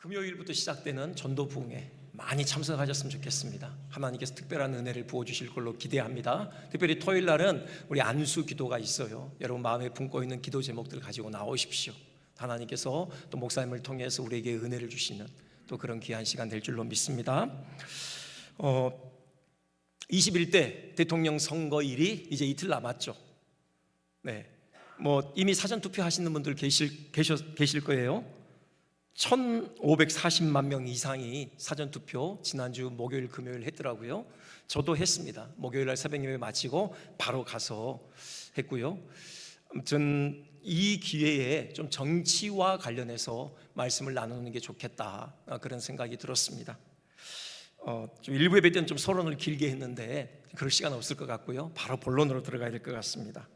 금요일부터 시작되는 전도 부흥에 많이 참석하셨으면 좋겠습니다. 하나님께서 특별한 은혜를 부어 주실 걸로 기대합니다. 특별히 토요일 날은 우리 안수 기도가 있어요. 여러분 마음에 품고 있는 기도 제목들 가지고 나오십시오. 하나님께서 또 목사님을 통해서 우리에게 은혜를 주시는 또 그런 귀한 시간 될 줄로 믿습니다. 어, 21대 대통령 선거일이 이제 이틀 남았죠. 네. 뭐 이미 사전 투표 하시는 분들 계실 계셔, 계실 거예요. 1,540만 명 이상이 사전 투표 지난주 목요일 금요일 했더라고요. 저도 했습니다. 목요일 날 새벽 예배 마치고 바로 가서 했고요. 아무튼 이 기회에 좀 정치와 관련해서 말씀을 나누는 게 좋겠다 아, 그런 생각이 들었습니다. 어, 좀 일부 예배 때는 좀 서론을 길게 했는데 그럴 시간 없을 것 같고요. 바로 본론으로 들어가야 될 것 같습니다.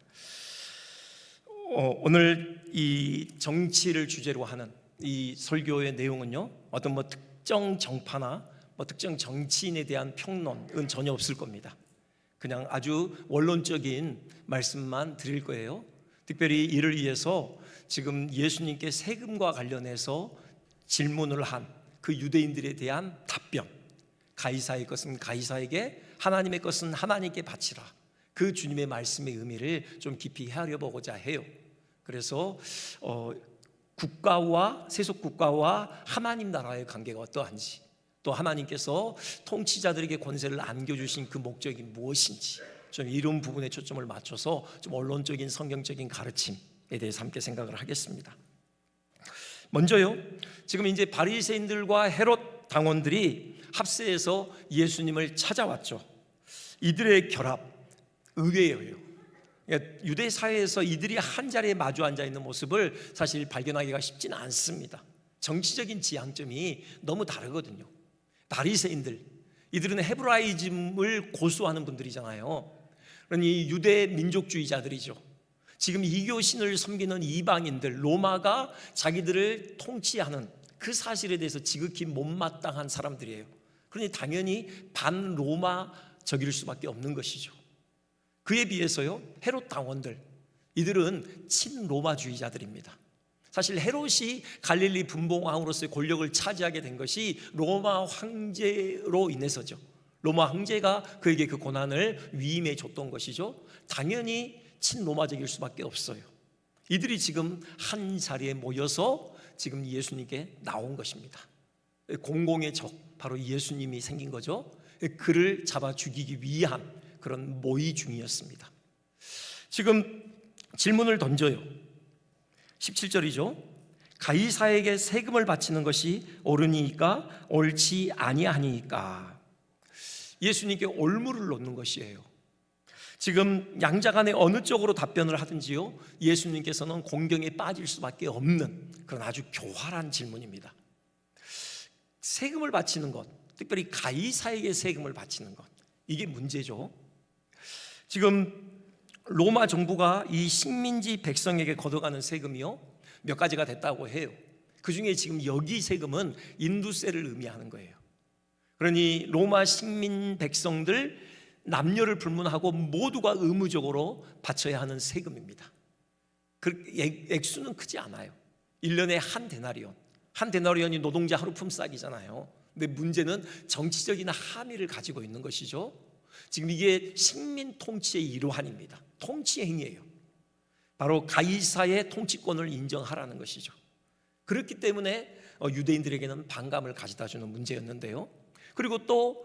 어, 오늘 이 정치를 주제로 하는 이 설교의 내용은요. 어떤 뭐 특정 정파나 뭐 특정 정치인에 대한 평론은 전혀 없을 겁니다. 그냥 아주 원론적인 말씀만 드릴 거예요. 특별히 이를 위해서 지금 예수님께 세금과 관련해서 질문을 한 그 유대인들에 대한 답변. 가이사의 것은 가이사에게 하나님의 것은 하나님께 바치라. 그 주님의 말씀의 의미를 좀 깊이 헤아려 보고자 해요. 그래서 어, 국가와 세속 국가와 하나님 나라의 관계가 어떠한지 또 하나님께서 통치자들에게 권세를 안겨주신 그 목적이 무엇인지 좀 이런 부분에 초점을 맞춰서 좀 언론적인 성경적인 가르침에 대해서 함께 생각을 하겠습니다. 먼저요. 지금 이제 바리새인들과 헤롯 당원들이 합세해서 예수님을 찾아왔죠. 이들의 결합 의외예요. 그러니까 유대 사회에서 이들이 한 자리에 마주 앉아 있는 모습을 사실 발견하기가 쉽지는 않습니다. 정치적인 지향점이 너무 다르거든요. 바리새인들 이들은 헤브라이즘을 고수하는 분들이잖아요. 그러니 유대 민족주의자들이죠. 지금 이교신을 섬기는 이방인들 로마가 자기들을 통치하는 그 사실에 대해서 지극히 못마땅한 사람들이에요. 그러니 당연히 반 로마 적일 수밖에 없는 것이죠. 그에 비해서요 헤롯 당원들 이들은 친로마주의자들입니다. 사실 헤롯이 갈릴리 분봉왕으로서의 권력을 차지하게 된 것이 로마 황제로 인해서죠. 로마 황제가 그에게 그 고난을 위임해 줬던 것이죠. 당연히 친로마적일 수밖에 없어요. 이들이 지금 한 자리에 모여서 지금 예수님께 나온 것입니다. 공공의 적 바로 예수님이 생긴 거죠. 그를 잡아 죽이기 위한 그런 모의 중이었습니다. 지금 질문을 던져요. 17절이죠. 가이사에게 세금을 바치는 것이 옳으니까 옳지 아니하니까 예수님께 올무를 놓는 것이에요. 지금 양자 간에 어느 쪽으로 답변을 하든지요. 예수님께서는 공경에 빠질 수밖에 없는 그런 아주 교활한 질문입니다. 세금을 바치는 것, 특별히 가이사에게 세금을 바치는 것. 이게 문제죠. 지금 로마 정부가 이 식민지 백성에게 걷어가는 세금이요 몇 가지가 됐다고 해요. 그 중에 지금 여기 세금은 인두세를 의미하는 거예요. 그러니 로마 식민 백성들 남녀를 불문하고 모두가 의무적으로 바쳐야 하는 세금입니다. 그 액수는 크지 않아요. 1년에 한 데나리온. 한 데나리온이 노동자 하루 품삯이잖아요. 근데 문제는 정치적인 함의를 가지고 있는 것이죠. 지금 이게 식민 통치의 일환입니다. 통치 행위예요. 바로 가이사의 통치권을 인정하라는 것이죠. 그렇기 때문에 어, 유대인들에게는 반감을 가져다 주는 문제였는데요. 그리고 또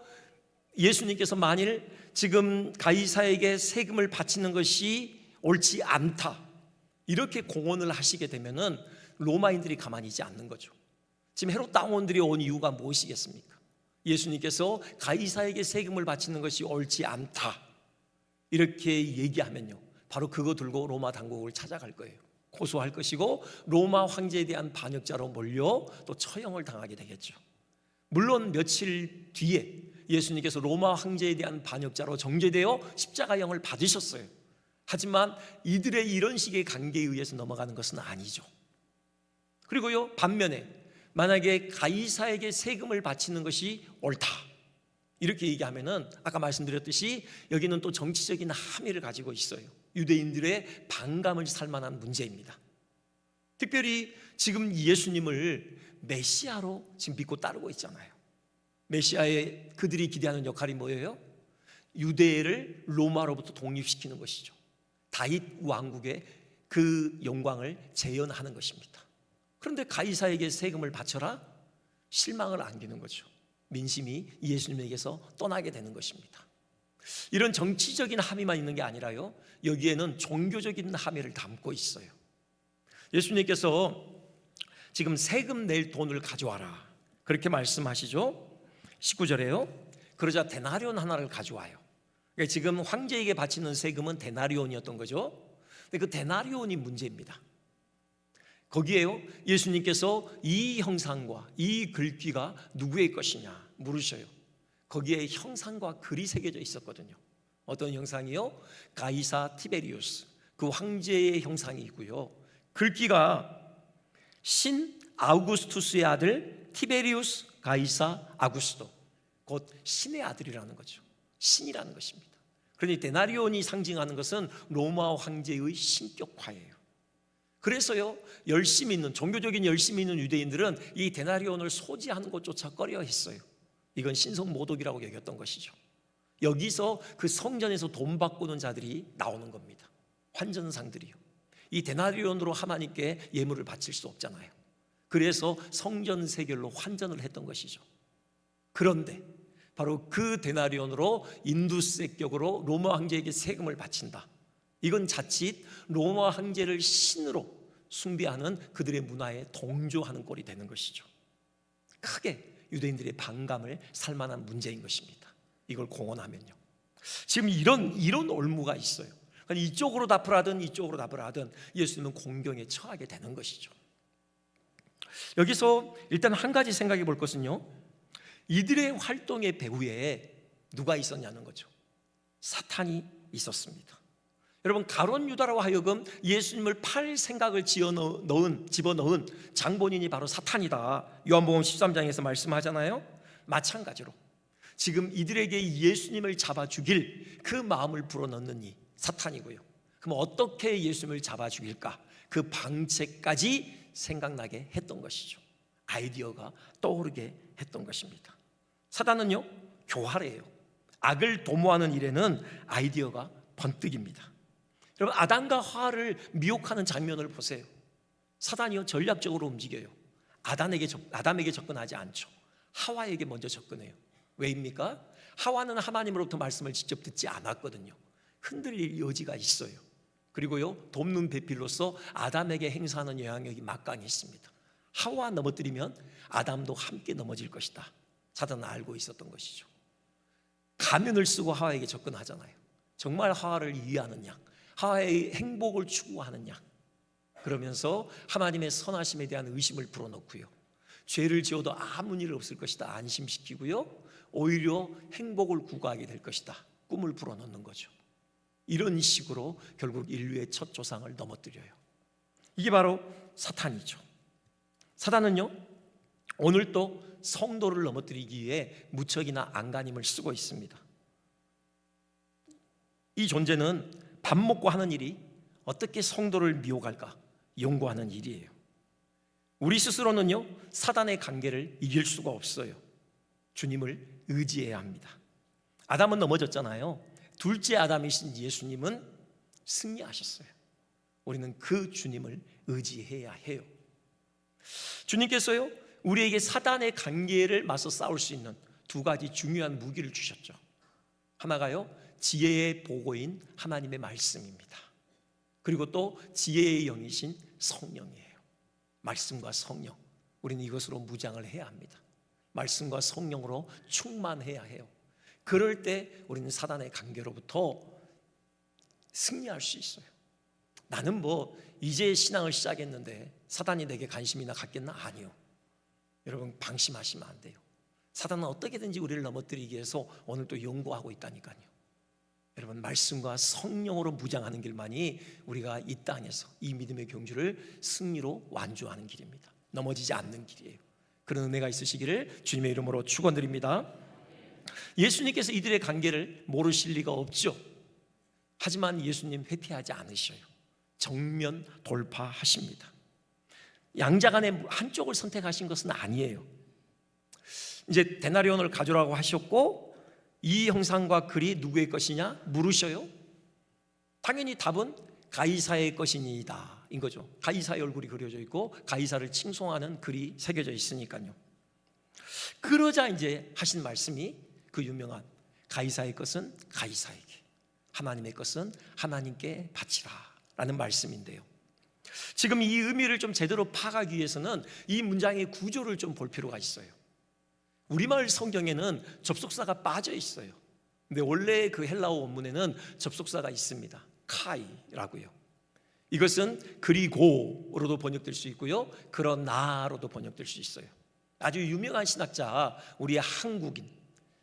예수님께서 만일 지금 가이사에게 세금을 바치는 것이 옳지 않다. 이렇게 공언을 하시게 되면은 로마인들이 가만히 있지 않는 거죠. 지금 헤롯 당원들이 온 이유가 무엇이겠습니까? 예수님께서 가이사에게 세금을 바치는 것이 옳지 않다. 이렇게 얘기하면요. 바로 그거 들고 로마 당국을 찾아갈 거예요. 고소할 것이고 로마 황제에 대한 반역자로 몰려 또 처형을 당하게 되겠죠. 물론 며칠 뒤에 예수님께서 로마 황제에 대한 반역자로 정죄되어 십자가형을 받으셨어요. 하지만 이들의 이런 식의 관계에 의해서 넘어가는 것은 아니죠. 그리고요, 반면에 만약에 가이사에게 세금을 바치는 것이 옳다. 이렇게 얘기하면은 아까 말씀드렸듯이 여기는 또 정치적인 함의를 가지고 있어요. 유대인들의 반감을 살 만한 문제입니다. 특별히 지금 예수님을 메시아로 지금 믿고 따르고 있잖아요. 메시아의 그들이 기대하는 역할이 뭐예요? 유대를 로마로부터 독립시키는 것이죠. 다윗 왕국의 그 영광을 재현하는 것입니다. 그런데 가이사에게 세금을 바쳐라 실망을 안기는 거죠. 민심이 예수님에게서 떠나게 되는 것입니다. 이런 정치적인 함의만 있는 게 아니라요. 여기에는 종교적인 함의를 담고 있어요. 예수님께서 지금 세금 낼 돈을 가져와라. 그렇게 말씀하시죠. 19절에요. 그러자 데나리온 하나를 가져와요. 그러니까 지금 황제에게 바치는 세금은 데나리온이었던 거죠. 근데 그 데나리온이 문제입니다. 거기에요. 예수님께서 이 형상과 이 글귀가 누구의 것이냐 물으셔요. 거기에 형상과 글이 새겨져 있었거든요. 어떤 형상이요? 가이사 티베리우스 그 황제의 형상이고요. 글귀가 신 아우구스투스의 아들 티베리우스 가이사 아구스도 곧 신의 아들이라는 거죠. 신이라는 것입니다. 그러니 데나리온이 상징하는 것은 로마 황제의 신격화예요. 그래서요 열심히 있는 종교적인 열심히 있는 유대인들은 이 데나리온을 소지하는 것조차 꺼려했어요. 이건 신성 모독이라고 여겼던 것이죠. 여기서 그 성전에서 돈 바꾸는 자들이 나오는 겁니다. 환전상들이요. 이 데나리온으로 하나님께 예물을 바칠 수 없잖아요. 그래서 성전 세결로 환전을 했던 것이죠. 그런데 바로 그 데나리온으로 인두세격으로 로마 황제에게 세금을 바친다. 이건 자칫 로마 황제를 신으로 숭배하는 그들의 문화에 동조하는 꼴이 되는 것이죠. 크게 유대인들의 반감을 살 만한 문제인 것입니다. 이걸 공언하면요. 지금 이런 이런 올무가 있어요. 그러니까 이쪽으로 답을 하든 이쪽으로 답을 하든 예수님은 공경에 처하게 되는 것이죠. 여기서 일단 한 가지 생각해 볼 것은요. 이들의 활동의 배후에 누가 있었냐는 거죠. 사탄이 있었습니다. 여러분 가론 유다라고 하여금 예수님을 팔 생각을 지어 넣은 집어 넣은 장본인이 바로 사탄이다. 요한복음 13장에서 말씀하잖아요. 마찬가지로 지금 이들에게 예수님을 잡아 죽일 그 마음을 불어넣는 이 사탄이고요. 그럼 어떻게 예수님을 잡아 죽일까? 그 방책까지 생각나게 했던 것이죠. 아이디어가 떠오르게 했던 것입니다. 사단은요, 교활해요. 악을 도모하는 일에는 아이디어가 번뜩입니다. 여러분 아담과 하와를 미혹하는 장면을 보세요. 사단이요 전략적으로 움직여요. 아담에게 접, 아담에게 접근하지 않죠. 하와에게 먼저 접근해요. 왜입니까? 하와는 하나님으로부터 말씀을 직접 듣지 않았거든요. 흔들릴 여지가 있어요. 그리고요 돕는 배필로서 아담에게 행사하는 영향력이 막강히 있습니다. 하와 넘어뜨리면 아담도 함께 넘어질 것이다. 사단은 알고 있었던 것이죠. 가면을 쓰고 하와에게 접근하잖아요. 정말 하와를 이해하느냐? 하와의 행복을 추구하느냐? 그러면서 하나님의 선하심에 대한 의심을 불어넣고요. 죄를 지어도 아무 일 없을 것이다. 안심시키고요. 오히려 행복을 구가하게 될 것이다. 꿈을 불어넣는 거죠. 이런 식으로 결국 인류의 첫 조상을 넘어뜨려요. 이게 바로 사탄이죠. 사탄은요 오늘도 성도를 넘어뜨리기 위해 무척이나 안간힘을 쓰고 있습니다. 이 존재는 밥 먹고 하는 일이 어떻게 성도를 미혹할까 연구하는 일이에요. 우리 스스로는요 사단의 관계를 이길 수가 없어요. 주님을 의지해야 합니다. 아담은 넘어졌잖아요. 둘째 아담이신 예수님은 승리하셨어요. 우리는 그 주님을 의지해야 해요. 주님께서요 우리에게 사단의 관계를 맞서 싸울 수 있는 두 가지 중요한 무기를 주셨죠. 하나가요 지혜의 보고인 하나님의 말씀입니다. 그리고 또 지혜의 영이신 성령이에요. 말씀과 성령. 우리는 이것으로 무장을 해야 합니다. 말씀과 성령으로 충만해야 해요. 그럴 때 우리는 사단의 관계로부터 승리할 수 있어요. 나는 뭐 이제 신앙을 시작했는데 사단이 내게 관심이나 갖겠나? 아니요. 여러분 방심하시면 안 돼요. 사단은 어떻게든지 우리를 넘어뜨리기 위해서 오늘 또 연구하고 있다니까요. 여러분 말씀과 성령으로 무장하는 길만이 우리가 이 땅에서 이 믿음의 경주를 승리로 완주하는 길입니다. 넘어지지 않는 길이에요. 그런 은혜가 있으시기를 주님의 이름으로 축원드립니다. 예수님께서 이들의 관계를 모르실 리가 없죠. 하지만 예수님 회피하지 않으셔요. 정면 돌파하십니다. 양자 간의 한쪽을 선택하신 것은 아니에요. 이제 데나리온을 가져라고 하셨고 이 형상과 글이 누구의 것이냐 물으셔요. 당연히 답은 가이사의 것이니이다 인 거죠. 가이사의 얼굴이 그려져 있고 가이사를 칭송하는 글이 새겨져 있으니까요. 그러자 이제 하신 말씀이 그 유명한 가이사의 것은 가이사에게 하나님의 것은 하나님께 바치라라는 말씀인데요. 지금 이 의미를 좀 제대로 파악하기 위해서는 이 문장의 구조를 좀 볼 필요가 있어요. 우리말 성경에는 접속사가 빠져 있어요. 근데 원래 그 헬라어 원문에는 접속사가 있습니다. 카이라고요. 이것은 그리고로도 번역될 수 있고요. 그러나로도 번역될 수 있어요. 아주 유명한 신학자, 우리의 한국인,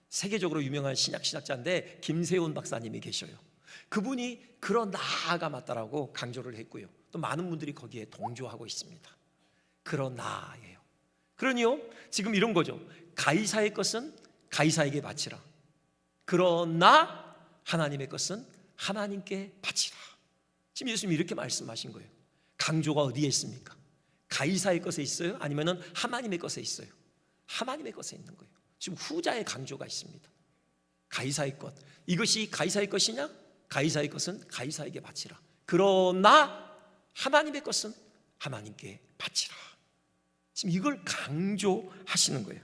세계적으로 유명한 신약 신학자인데 김세훈 박사님이 계셔요. 그분이 그러나가 맞다라고 강조를 했고요. 또 많은 분들이 거기에 동조하고 있습니다. 그러나예요. 그러니요, 지금 이런 거죠. 가이사의 것은 가이사에게 바치라. 그러나 하나님의 것은 하나님께 바치라. 지금 예수님이 이렇게 말씀하신 거예요. 강조가 어디에 있습니까? 가이사의 것에 있어요? 아니면은 하나님의 것에 있어요? 하나님의 것에 있는 거예요. 지금 후자의 강조가 있습니다. 가이사의 것. 이것이 가이사의 것이냐? 가이사의 것은 가이사에게 바치라. 그러나 하나님의 것은 하나님께 바치라. 지금 이걸 강조하시는 거예요.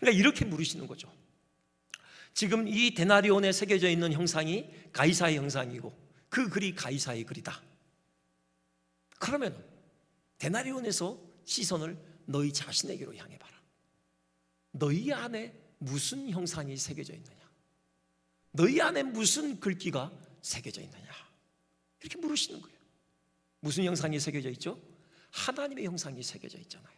그러니까 이렇게 물으시는 거죠. 지금 이 데나리온에 새겨져 있는 형상이 가이사의 형상이고 그 글이 가이사의 글이다. 그러면 데나리온에서 시선을 너희 자신에게로 향해 봐라. 너희 안에 무슨 형상이 새겨져 있느냐? 너희 안에 무슨 글귀가 새겨져 있느냐? 이렇게 물으시는 거예요. 무슨 형상이 새겨져 있죠? 하나님의 형상이 새겨져 있잖아요.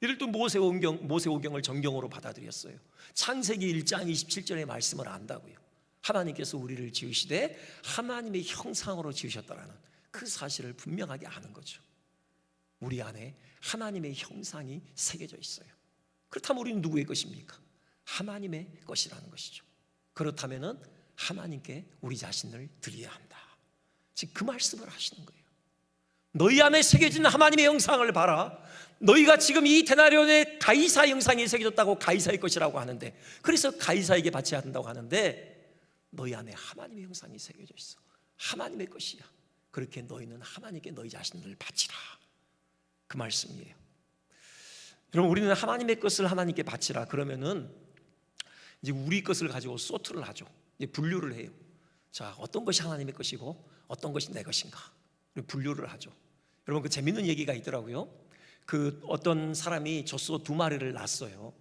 이를 또 모세오경, 모세오경을 정경으로 받아들였어요. 창세기 1장 27절의 말씀을 안다고요. 하나님께서 우리를 지으시되 하나님의 형상으로 지으셨다라는 그 사실을 분명하게 아는 거죠. 우리 안에 하나님의 형상이 새겨져 있어요. 그렇다면 우리는 누구의 것입니까? 하나님의 것이라는 것이죠. 그렇다면은 하나님께 우리 자신을 드려야 한다. 지금 그 말씀을 하시는 거예요. 너희 안에 새겨진 하나님의 형상을 봐라. 너희가 지금 이 데나리온의 가이사 형상이 새겨졌다고 가이사의 것이라고 하는데 그래서 가이사에게 바쳐야 한다고 하는데 너희 안에 하나님의 형상이 새겨져 있어. 하나님의 것이야. 그렇게 너희는 하나님께 너희 자신을 바치라. 그 말씀이에요. 여러분 우리는 하나님의 것을 하나님께 바치라. 그러면은 이제 우리 것을 가지고 소트를 하죠. 이제 분류를 해요. 자, 어떤 것이 하나님의 것이고 어떤 것이 내 것인가? 분류를 하죠. 여러분 그 재밌는 얘기가 있더라고요. 그 어떤 사람이 젖소 두 마리를 낳았어요.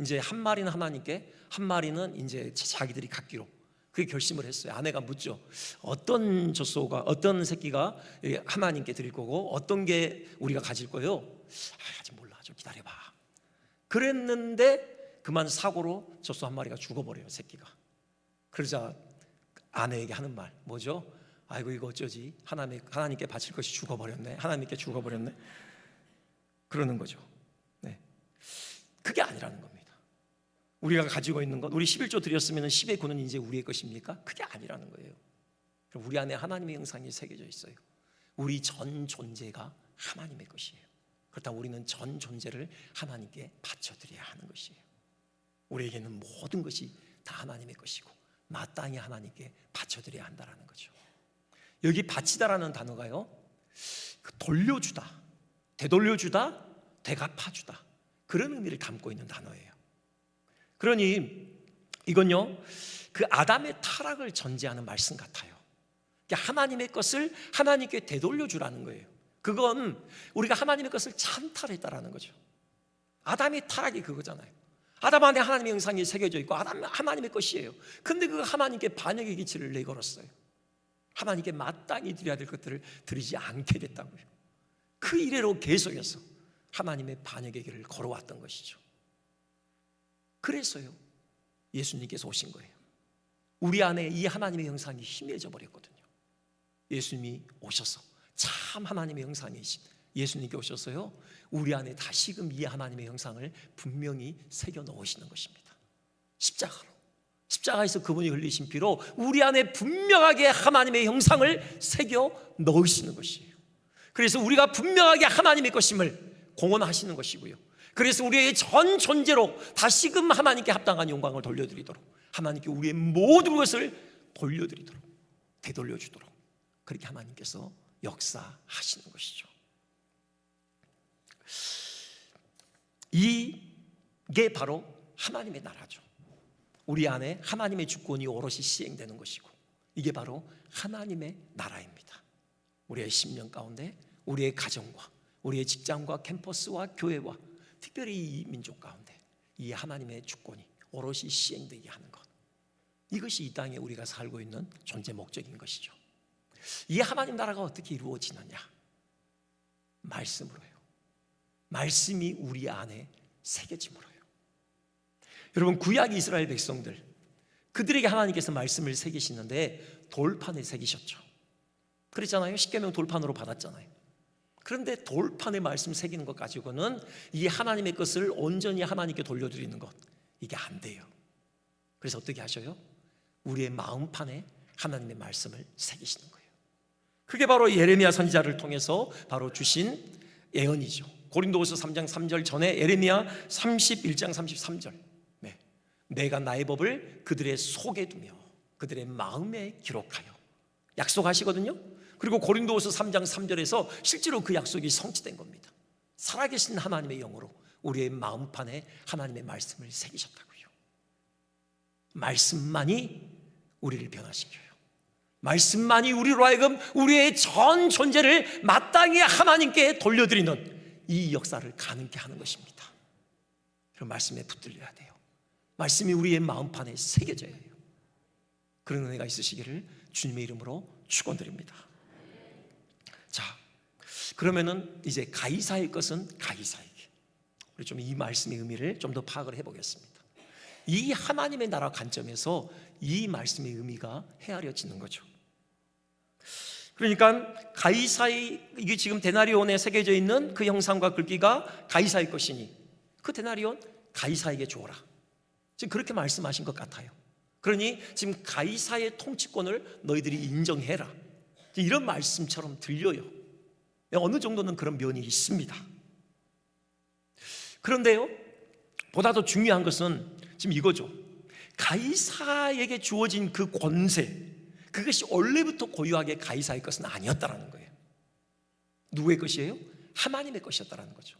이제 한 마리는 하나님께, 한 마리는 이제 자기들이 갖기로. 그게 결심을 했어요. 아내가 묻죠. 어떤 젖소가, 어떤 새끼가 하나님께 드릴 거고, 어떤 게 우리가 가질 거예요? 아, 아직 몰라. 좀 기다려 봐. 그랬는데 그만 사고로 젖소 한 마리가 죽어버려요. 새끼가. 그러자 아내에게 하는 말 뭐죠? 아이고 이거 어쩌지? 하나님 하나님께 바칠 것이 죽어버렸네. 하나님께 죽어버렸네. 그러는 거죠. 네. 그게 아니라는 겁니다. 우리가 가지고 있는 것, 우리 11조 드렸으면 10의 구는 이제 우리의 것입니까? 그게 아니라는 거예요. 우리 안에 하나님의 형상이 새겨져 있어요. 우리 전 존재가 하나님의 것이에요. 그렇다면 우리는 전 존재를 하나님께 바쳐드려야 하는 것이에요. 우리에게는 모든 것이 다 하나님의 것이고 마땅히 하나님께 바쳐드려야 한다는 거죠. 여기 바치다라는 단어가요, 그 돌려주다, 되돌려주다, 되갚아주다 그런 의미를 담고 있는 단어예요. 그러니 이건요 그 아담의 타락을 전제하는 말씀 같아요. 하나님의 것을 하나님께 되돌려 주라는 거예요. 그건 우리가 하나님의 것을 찬탈했다라는 거죠. 아담의 타락이 그거잖아요. 아담 안에 하나님의 형상이 새겨져 있고 아담 하나님의 것이에요. 근데 그 하나님께 반역의 기치를 내걸었어요. 하나님께 마땅히 드려야 될 것들을 드리지 않게 됐다고요. 그 이래로 계속해서 하나님의 반역의 길을 걸어왔던 것이죠. 그래서요. 예수님께서 오신 거예요. 우리 안에 이 하나님의 형상이 희미해져 버렸거든요. 예수님이 오셔서 참 하나님의 형상이신 예수님께 오셔서요. 우리 안에 다시금 이 하나님의 형상을 분명히 새겨 넣으시는 것입니다. 십자가로. 십자가에서 그분이 흘리신 피로 우리 안에 분명하게 하나님의 형상을 새겨 넣으시는 것이에요. 그래서 우리가 분명하게 하나님의 것임을 공언하시는 것이고요. 그래서 우리의 전 존재로 다시금 하나님께 합당한 영광을 돌려드리도록 하나님께 우리의 모든 것을 돌려드리도록 되돌려 주도록 그렇게 하나님께서 역사하시는 것이죠. 이게 바로 하나님의 나라죠. 우리 안에 하나님의 주권이 오롯이 시행되는 것이고 이게 바로 하나님의 나라입니다. 우리의 심령 가운데 우리의 가정과 우리의 직장과 캠퍼스와 교회와 특별히 이 민족 가운데 이 하나님의 주권이 오롯이 시행되게 하는 것. 이것이 이 땅에 우리가 살고 있는 존재 목적인 것이죠. 이 하나님 나라가 어떻게 이루어지느냐? 말씀으로요. 말씀이 우리 안에 새겨짐으로요. 여러분 구약 이스라엘 백성들 그들에게 하나님께서 말씀을 새기시는데 돌판에 새기셨죠. 그랬잖아요. 십계명 돌판으로 받았잖아요. 그런데 돌판에 말씀 새기는 것 가지고는 이 하나님의 것을 온전히 하나님께 돌려드리는 것 이게 안 돼요. 그래서 어떻게 하셔요? 우리의 마음판에 하나님의 말씀을 새기시는 거예요. 그게 바로 예레미야 선지자를 통해서 바로 주신 예언이죠. 고린도후서 3장 3절 전에 예레미야 31장 33절. 네. 내가 나의 법을 그들의 속에 두며 그들의 마음에 기록하여 약속하시거든요. 그리고 고린도후서 3장 3절에서 실제로 그 약속이 성취된 겁니다. 살아계신 하나님의 영으로 우리의 마음판에 하나님의 말씀을 새기셨다고요. 말씀만이 우리를 변화시켜요. 말씀만이 우리로 하여금 우리의 전 존재를 마땅히 하나님께 돌려드리는 이 역사를 가능케 하는 것입니다. 그런 말씀에 붙들려야 돼요. 말씀이 우리의 마음판에 새겨져야 해요. 그런 은혜가 있으시기를 주님의 이름으로 축원드립니다. 자, 그러면은 이제 가이사의 것은 가이사에게. 우리 좀 이 말씀의 의미를 좀 더 파악을 해보겠습니다. 이 하나님의 나라 관점에서 이 말씀의 의미가 헤아려지는 거죠. 그러니까 가이사의 이게 지금 데나리온에 새겨져 있는 그 형상과 글귀가 가이사의 것이니 그 데나리온 가이사에게 주어라. 지금 그렇게 말씀하신 것 같아요. 그러니 지금 가이사의 통치권을 너희들이 인정해라. 이런 말씀처럼 들려요. 어느 정도는 그런 면이 있습니다. 그런데요, 보다 더 중요한 것은 지금 이거죠. 가이사에게 주어진 그 권세, 그것이 원래부터 고유하게 가이사의 것은 아니었다라는 거예요. 누구의 것이에요? 하나님의 것이었다라는 거죠.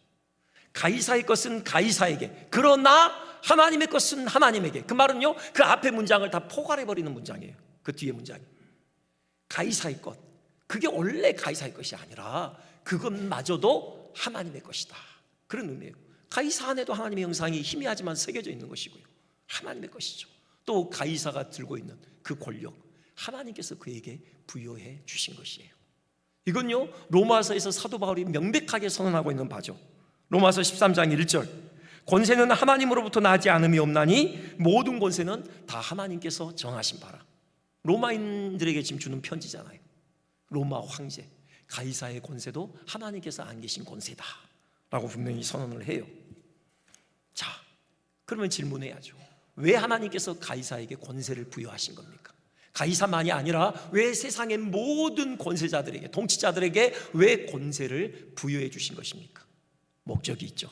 가이사의 것은 가이사에게, 그러나 하나님의 것은 하나님에게. 그 말은요, 그 앞에 문장을 다 포괄해 버리는 문장이에요. 그 뒤에 문장이. 가이사의 것. 그게 원래 가이사의 것이 아니라 그것마저도 하나님의 것이다. 그런 의미예요. 가이사 안에도 하나님의 형상이 희미하지만 새겨져 있는 것이고요. 하나님의 것이죠. 또 가이사가 들고 있는 그 권력, 하나님께서 그에게 부여해 주신 것이에요. 이건요, 로마서에서 사도 바울이 명백하게 선언하고 있는 바죠. 로마서 13장 1절. 권세는 하나님으로부터 나지 않음이 없나니 모든 권세는 다 하나님께서 정하신 바라. 로마인들에게 지금 주는 편지잖아요. 로마 황제 가이사의 권세도 하나님께서 안 계신 권세다. 라고 분명히 선언을 해요. 자, 그러면 질문해야죠. 왜 하나님께서 가이사에게 권세를 부여하신 겁니까? 가이사만이 아니라 왜 세상의 모든 권세자들에게, 통치자들에게 왜 권세를 부여해 주신 것입니까? 목적이 있죠.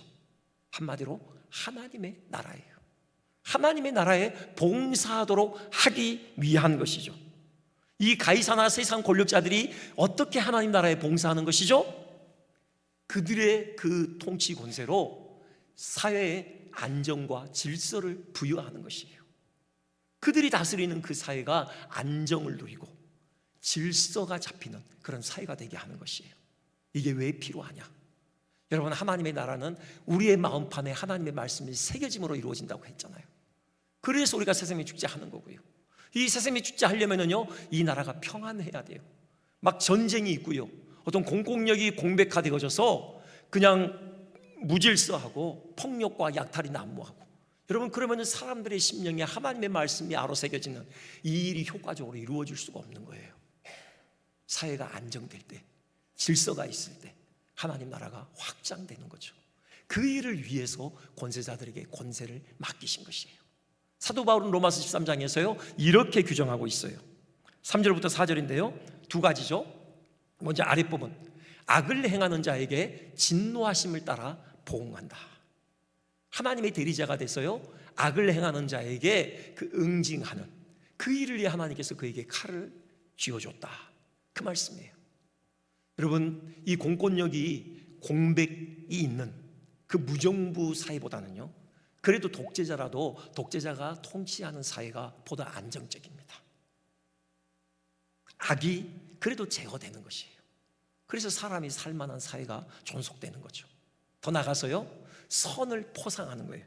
한마디로 하나님의 나라예요. 하나님의 나라에 봉사하도록 하기 위한 것이죠. 이 가이사나 세상 권력자들이 어떻게 하나님 나라에 봉사하는 것이죠? 그들의 그 통치 권세로 사회의 안정과 질서를 부여하는 것이에요. 그들이 다스리는 그 사회가 안정을 누리고 질서가 잡히는 그런 사회가 되게 하는 것이에요. 이게 왜 필요하냐? 여러분, 하나님의 나라는 우리의 마음판에 하나님의 말씀이 새겨짐으로 이루어진다고 했잖아요. 그래서 우리가 세상에 축제하는 거고요. 이 세상에 축제하려면은요, 이 나라가 평안해야 돼요. 막 전쟁이 있고요. 어떤 공공력이 공백화되어져서 그냥 무질서하고 폭력과 약탈이 난무하고 여러분 그러면 사람들의 심령에 하나님의 말씀이 아로새겨지는 이 일이 효과적으로 이루어질 수가 없는 거예요. 사회가 안정될 때, 질서가 있을 때 하나님 나라가 확장되는 거죠. 그 일을 위해서 권세자들에게 권세를 맡기신 것이에요. 사도 바울은 로마서 13장에서요 이렇게 규정하고 있어요. 3절부터 4절인데요 두 가지죠. 먼저 아랫부분 악을 행하는 자에게 진노하심을 따라 보응한다. 하나님의 대리자가 돼서요 악을 행하는 자에게 그 응징하는 그 일을 위해 하나님께서 그에게 칼을 쥐어줬다. 그 말씀이에요. 여러분 이 공권력이 공백이 있는 그 무정부 사회보다는요 그래도 독재자라도 독재자가 통치하는 사회가 보다 안정적입니다. 악이 그래도 제거되는 것이에요. 그래서 사람이 살만한 사회가 존속되는 거죠. 더 나가서요 선을 포상하는 거예요.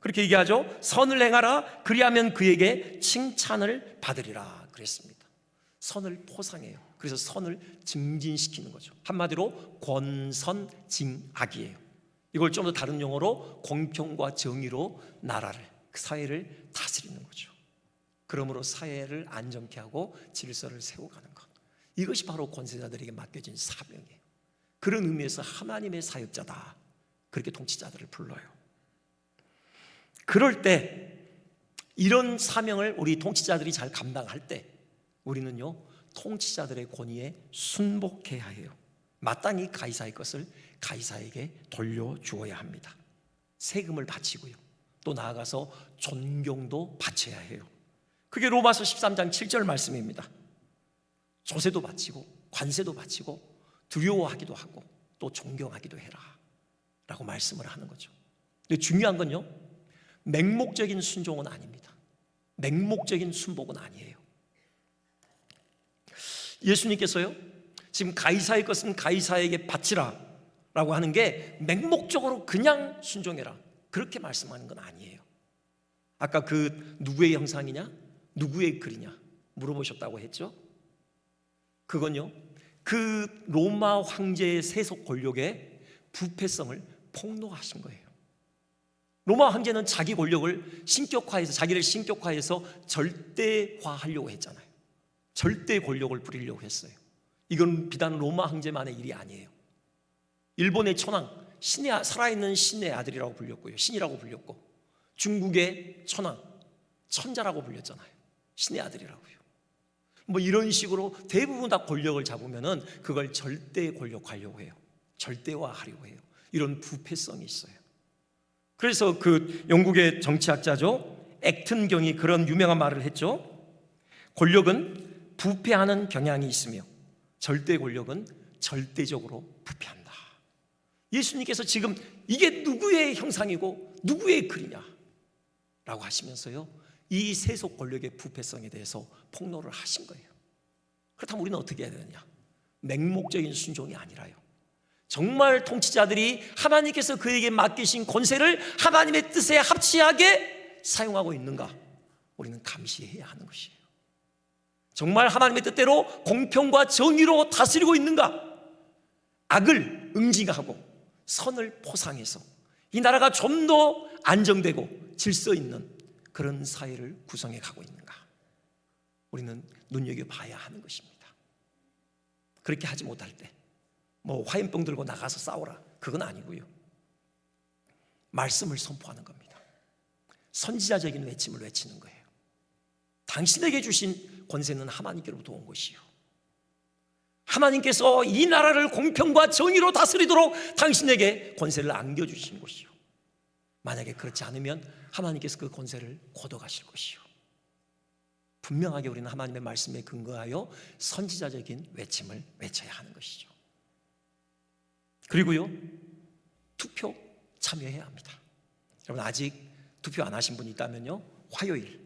그렇게 얘기하죠. 선을 행하라. 그리하면 그에게 칭찬을 받으리라. 그랬습니다. 선을 포상해요. 그래서 선을 증진시키는 거죠. 한마디로 권선징악이에요. 이걸 좀 더 다른 용어로 공평과 정의로 나라를 그 사회를 다스리는 거죠. 그러므로 사회를 안정케 하고 질서를 세워가는 것. 이것이 바로 권세자들에게 맡겨진 사명이에요. 그런 의미에서 하나님의 사역자다. 그렇게 통치자들을 불러요. 그럴 때 이런 사명을 우리 통치자들이 잘 감당할 때 우리는요 통치자들의 권위에 순복해야 해요. 마땅히 가이사의 것을 가이사에게 돌려주어야 합니다. 세금을 바치고요. 또 나아가서 존경도 바쳐야 해요. 그게 로마서 13장 7절 말씀입니다. 조세도 바치고 관세도 바치고 두려워하기도 하고 또 존경하기도 해라. 라고 말씀을 하는 거죠. 근데 중요한 건요. 맹목적인 순종은 아닙니다. 맹목적인 순복은 아니에요. 예수님께서요. 지금 가이사의 것은 가이사에게 바치라 라고 하는 게 맹목적으로 그냥 순종해라. 그렇게 말씀하는 건 아니에요. 아까 그 누구의 형상이냐? 누구의 글이냐? 물어보셨다고 했죠? 그건요. 그 로마 황제의 세속 권력의 부패성을 폭로하신 거예요. 로마 황제는 자기 권력을 신격화해서 자기를 신격화해서 절대화하려고 했잖아요. 절대 권력을 부리려고 했어요. 이건 비단 로마 황제만의 일이 아니에요. 일본의 천황 신의 아- 살아있는 신의 아들이라고 불렸고요. 신이라고 불렸고 중국의 천황 천자라고 불렸잖아요. 신의 아들이라고요. 뭐 이런 식으로 대부분 다 권력을 잡으면은 그걸 절대 권력화하려고 해요. 절대화하려고 해요. 이런 부패성이 있어요. 그래서 그 영국의 정치학자죠. 액튼 경이 그런 유명한 말을 했죠. 권력은 부패하는 경향이 있으며 절대 권력은 절대적으로 부패한다. 예수님께서 지금 이게 누구의 형상이고 누구의 글이냐? 라고 하시면서요. 이 세속 권력의 부패성에 대해서 폭로를 하신 거예요. 그렇다면 우리는 어떻게 해야 되느냐? 맹목적인 순종이 아니라요. 정말 통치자들이 하나님께서 그에게 맡기신 권세를 하나님의 뜻에 합치하게 사용하고 있는가? 우리는 감시해야 하는 것이에요. 정말 하나님의 뜻대로 공평과 정의로 다스리고 있는가? 악을 응징하고 선을 포상해서 이 나라가 좀 더 안정되고 질서 있는 그런 사회를 구성해 가고 있는가? 우리는 눈여겨봐야 하는 것입니다. 그렇게 하지 못할 때, 뭐 화염병 들고 나가서 싸워라. 그건 아니고요. 말씀을 선포하는 겁니다. 선지자적인 외침을 외치는 거예요. 당신에게 주신 권세는 하나님께로부터 온 것이요. 하나님께서 이 나라를 공평과 정의로 다스리도록 당신에게 권세를 안겨주신 것이요. 만약에 그렇지 않으면 하나님께서 그 권세를 걷어가실 것이요. 분명하게 우리는 하나님의 말씀에 근거하여 선지자적인 외침을 외쳐야 하는 것이죠. 그리고요, 투표 참여해야 합니다. 여러분, 아직 투표 안 하신 분이 있다면요, 화요일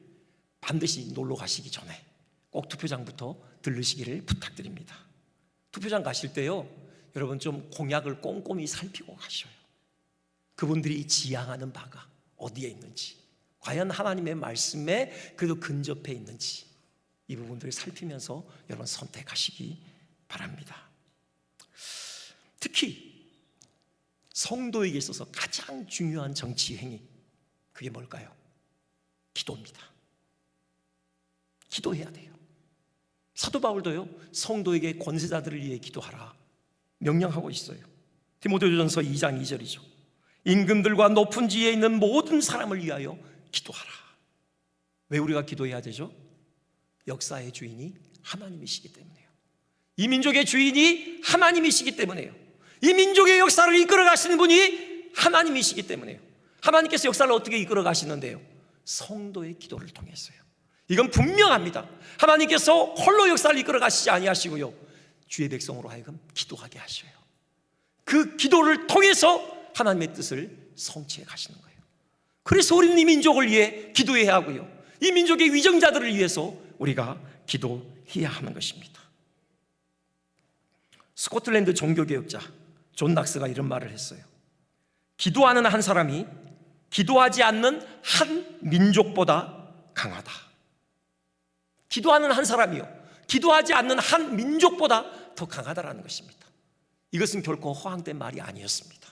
반드시 놀러 가시기 전에 꼭 투표장부터 들르시기를 부탁드립니다. 투표장 가실 때요, 여러분 좀 공약을 꼼꼼히 살피고 가셔요. 그분들이 지향하는 바가 어디에 있는지, 과연 하나님의 말씀에 그래도 근접해 있는지 이 부분들을 살피면서 여러분 선택하시기 바랍니다. 특히 성도에게 있어서 가장 중요한 정치 행위 그게 뭘까요? 기도입니다. 기도해야 돼요. 사도 바울도요 성도에게 권세자들을 위해 기도하라 명령하고 있어요. 디모데전서 2장 2절이죠. 임금들과 높은 지위에 있는 모든 사람을 위하여 기도하라. 왜 우리가 기도해야 되죠? 역사의 주인이 하나님이시기 때문에요. 이 민족의 주인이 하나님이시기 때문에요. 이 민족의 역사를 이끌어 가시는 분이 하나님이시기 때문에요. 하나님께서 역사를 어떻게 이끌어 가시는데요? 성도의 기도를 통해서요. 이건 분명합니다. 하나님께서 홀로 역사를 이끌어 가시지 아니하시고요. 주의 백성으로 하여금 기도하게 하셔요. 그 기도를 통해서 하나님의 뜻을 성취해 가시는 거예요. 그래서 우리는 이 민족을 위해 기도해야 하고요. 이 민족의 위정자들을 위해서 우리가 기도해야 하는 것입니다. 스코틀랜드 종교개혁자 존 낙스가 이런 말을 했어요. 기도하는 한 사람이 기도하지 않는 한 민족보다 강하다. 기도하는 한 사람이요. 기도하지 않는 한 민족보다 더 강하다라는 것입니다. 이것은 결코 허황된 말이 아니었습니다.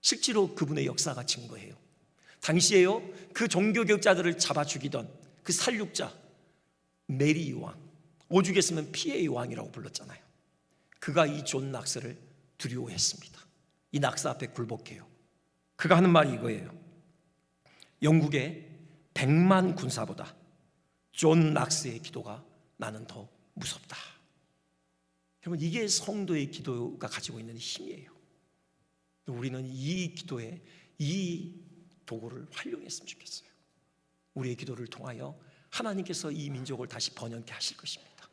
실제로 그분의 역사가 증거해요. 당시에요, 그 종교개혁자들을 잡아 죽이던 그 살육자, 메리 왕, 오죽에 쓰면 피해의 왕이라고 불렀잖아요. 그가 이 존 낙스를 두려워했습니다. 이 낙스 앞에 굴복해요. 그가 하는 말이 이거예요. 영국의 백만 군사보다 존 낙스의 기도가 나는 더 무섭다. 여러분 이게 성도의 기도가 가지고 있는 힘이에요. 우리는 이 기도에 이 도구를 활용했으면 좋겠어요. 우리의 기도를 통하여 하나님께서 이 민족을 다시 번영케 하실 것입니다.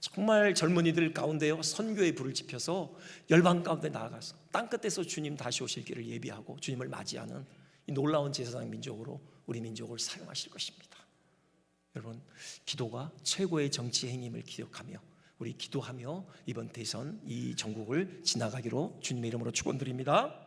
정말 젊은이들 가운데요 선교의 불을 지펴서 열방 가운데 나아가서 땅 끝에서 주님 다시 오실 길을 예비하고 주님을 맞이하는 이 놀라운 제사장 민족으로 우리 민족을 사용하실 것입니다. 여러분 기도가 최고의 정치 행임을 기억하며 우리 기도하며 이번 대선 이 전국을 지나가기로 주님의 이름으로 축원드립니다.